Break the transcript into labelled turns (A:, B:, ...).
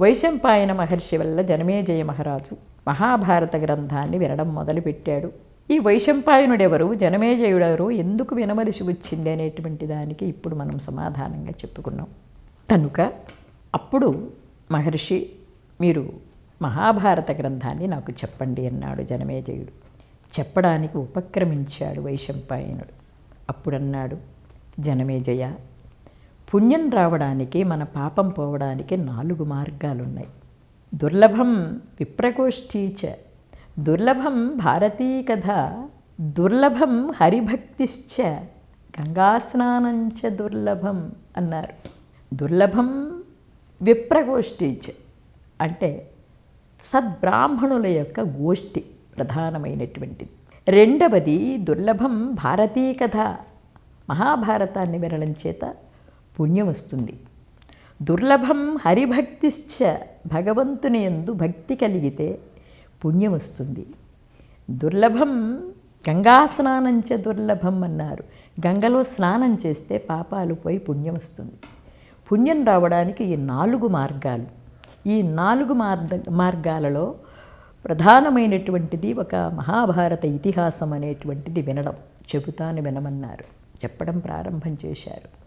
A: వైశంపాయన మహర్షి వల్ల జనమేజయ మహారాజు మహాభారత గ్రంథాన్ని వినడం మొదలుపెట్టాడు. ఈ వైశంపాయనుడెవరు? జనమేజయుడెవరు? ఎందుకు వినవలసి వచ్చింది అనేటువంటి దానికి ఇప్పుడు మనం సమాధానంగా చెప్పుకున్నాం. కనుక అప్పుడు మహర్షి మీరు మహాభారత గ్రంథాన్ని నాకు చెప్పండి అన్నాడు జనమేజయుడు. చెప్పడానికి ఉపక్రమించాడు వైశంపాయనుడు. అప్పుడన్నాడు జనమేజయ పుణ్యం రావడానికి మన పాపం పోవడానికి నాలుగు మార్గాలున్నాయి. దుర్లభం విప్రగోష్ఠీచ దుర్లభం భారతీ కథ దుర్లభం హరిభక్తిశ్చ గంగాస్నానంచ దుర్లభం అన్నారు. దుర్లభం విప్రగోష్ఠీచ అంటే సద్బ్రాహ్మణుల యొక్క గోష్ఠి ప్రధానమైనటువంటిది రెండవది దుర్లభం భారతీ కథ మహాభారతాన్ని వినడం చేత పుణ్యం వస్తుంది దుర్లభం హరిభక్తిశ్చ భగవంతుని యందు భక్తి కలిగితే పుణ్యం వస్తుంది దుర్లభం గంగా స్నానంచ దుర్లభం అన్నారు. గంగలో స్నానం చేస్తే పాపాలు పోయి పుణ్యం వస్తుంది పుణ్యం రావడానికి ఈ నాలుగు మార్గాలు. ఈ నాలుగు మార్గ మార్గాలలో ప్రధానమైనటువంటిది ఒక మహాభారత ఇతిహాసం అనేటువంటిది వినడం. చెబుతాను వినమన్నారు. చెప్పడం ప్రారంభం చేశారు.